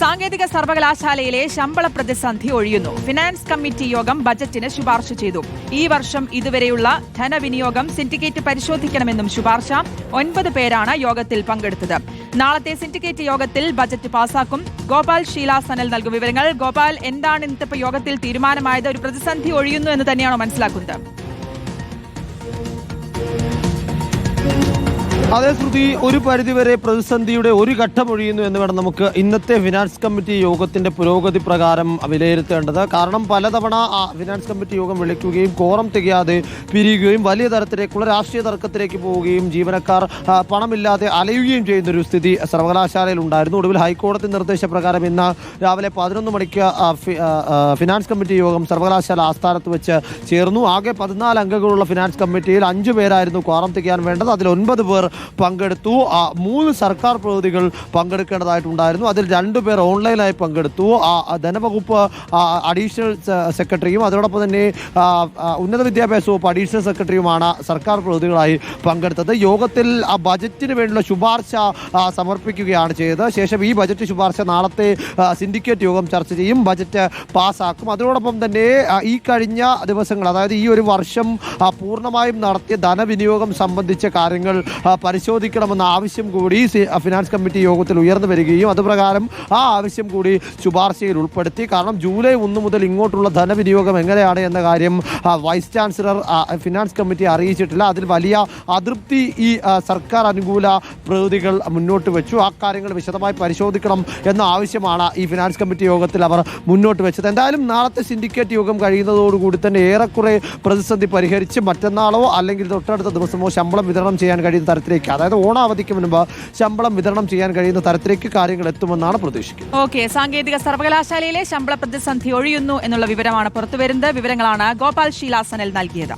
സാങ്കേതിക സർവകലാശാലയിലെ ശമ്പള പ്രതിസന്ധി ഒഴിയുന്നു. ഫിനാൻസ് കമ്മിറ്റി യോഗം ബജറ്റിന് ശുപാർശ ചെയ്തു. ഈ വർഷം ഇതുവരെയുള്ള ധനവിനിയോഗം സിൻഡിക്കേറ്റ് പരിശോധിക്കണമെന്നും ശുപാർശ ഒൻപത് പേരാണ് യോഗത്തിൽ പങ്കെടുത്തത്. നാളത്തെ സിൻഡിക്കേറ്റ് യോഗത്തിൽ ബജറ്റ് പാസാക്കും. ഗോപാൽ ഷീല സനൽ നൽകും വിവരങ്ങൾ. ഗോപാൽ എന്താണ് ഇന്നത്തെ യോഗത്തിൽ തീരുമാനമായത്? ഒരു പ്രതിസന്ധി ഒഴിയുന്നു എന്ന് തന്നെയാണോ മനസ്സിലാക്കുന്നത്? അതേ ശ്രുതി ഒരു പരിധിവരെ പ്രതിസന്ധിയുടെ ഒരു ഘട്ടം ഒഴിയുന്നു എന്ന് വേണം നമുക്ക് ഇന്നത്തെ ഫിനാൻസ് കമ്മിറ്റി യോഗത്തിന്റെ പുരോഗതി പ്രകാരം വിലയിരുത്തേണ്ടത്. കാരണം പലതവണ ഫിനാൻസ് കമ്മിറ്റി യോഗം വിളിക്കുകയും കോറം തികയാതെ പിരിയുകയും വലിയ തരത്തിലേക്കുള്ള രാഷ്ട്രീയ തർക്കത്തിലേക്ക് പോവുകയും ജീവനക്കാർ പണമില്ലാതെ അലയുകയും ചെയ്യുന്ന ഒരു സ്ഥിതി സർവകലാശാലയിൽ ഉണ്ടായിരുന്നു. ഒടുവിൽ ഹൈക്കോടതി നിർദ്ദേശപ്രകാരം ഇന്ന് രാവിലെ പതിനൊന്ന് മണിക്ക് ഫിനാൻസ് കമ്മിറ്റി യോഗം സർവകലാശാല ആസ്ഥാനത്ത് വെച്ച് ചേർന്നു. ആകെ പതിനാല് അംഗങ്ങളുള്ള ഫിനാൻസ് കമ്മിറ്റിയിൽ അഞ്ചു പേരായിരുന്നു കോറം തികയാൻ വേണ്ടത്. അതിൽ ഒൻപത് പേർ പങ്കെടുത്തു. ആ, മൂന്ന് സർക്കാർ പ്രതിനിധികൾ പങ്കെടുക്കേണ്ടതായിട്ടുണ്ടായിരുന്നു. അതിൽ രണ്ടു പേർ ഓൺലൈനായി പങ്കെടുത്തു. ആ, ധനവകുപ്പ് അഡീഷണൽ സെക്രട്ടറിയും അതോടൊപ്പം തന്നെ ഉന്നത വിദ്യാഭ്യാസ വകുപ്പ് അഡീഷണൽ സെക്രട്ടറിയുമാണ് സർക്കാർ പ്രതിനിധികളായി പങ്കെടുത്തത്. യോഗത്തിൽ ആ ബജറ്റിന് വേണ്ടിയുള്ള ശുപാർശ സമർപ്പിക്കുകയാണ് ചെയ്തത്. ശേഷം ഈ ബജറ്റ് ശുപാർശ നാളത്തെ സിൻഡിക്കേറ്റ് യോഗം ചർച്ച ചെയ്യും. ബജറ്റ് പാസ്സാക്കും അതോടൊപ്പം തന്നെ ഈ കഴിഞ്ഞ ദിവസങ്ങൾ അതായത് ഈ ഒരു വർഷം പൂർണമായും നടത്തിയ ധനവിനിയോഗം സംബന്ധിച്ച കാര്യങ്ങൾ പരിശോധിക്കണമെന്ന ആവശ്യം കൂടി ഫിനാൻസ് കമ്മിറ്റി യോഗത്തിൽ ഉയർന്നു വരികയും അതുപ്രകാരം ആ ആവശ്യം കൂടി ശുപാർശയിൽ ഉൾപ്പെടുത്തി. കാരണം ജൂലൈ ഒന്ന് മുതൽ ഇങ്ങോട്ടുള്ള ധനവിനിയോഗം എങ്ങനെയാണ് എന്ന കാര്യം വൈസ് ചാൻസലർ ഫിനാൻസ് കമ്മിറ്റി അറിയിച്ചിട്ടില്ല. അതിൽ വലിയ അതൃപ്തി ഈ സർക്കാർ അനുകൂല പ്രതിനിധികൾ മുന്നോട്ട് വെച്ചു. ആ കാര്യങ്ങൾ വിശദമായി പരിശോധിക്കണം എന്ന ആവശ്യമാണ് ഈ ഫിനാൻസ് കമ്മിറ്റി യോഗത്തിൽ അവർ മുന്നോട്ട് വെച്ചത്. എന്തായാലും നാളത്തെ സിൻഡിക്കേറ്റ് യോഗം കഴിയുന്നതോടുകൂടി തന്നെ ഏറെക്കുറെ പ്രതിസന്ധി പരിഹരിച്ച് മറ്റന്നാളോ അല്ലെങ്കിൽ തൊട്ടടുത്ത ദിവസമോ ശമ്പളം വിതരണം ചെയ്യാൻ കഴിയുന്ന തരത്തിലേക്ക് അതായത് ഓണാവധിക്ക് മുൻപ് ശമ്പളം വിതരണം ചെയ്യാൻ കഴിയുന്ന തരത്തിലേക്ക് കാര്യങ്ങൾ എത്തുമെന്നാണ് പ്രതീക്ഷിക്കുന്നത്. ഓക്കെ സാങ്കേതിക സർവകലാശാലയിലെ ശമ്പള പ്രതിസന്ധി ഒഴിയുന്നു എന്നുള്ള വിവരമാണ് പുറത്തുവരുന്നത്. വിവരങ്ങളാണ് ഗോപാൽ ശീലാസനൽ നൽകിയത്.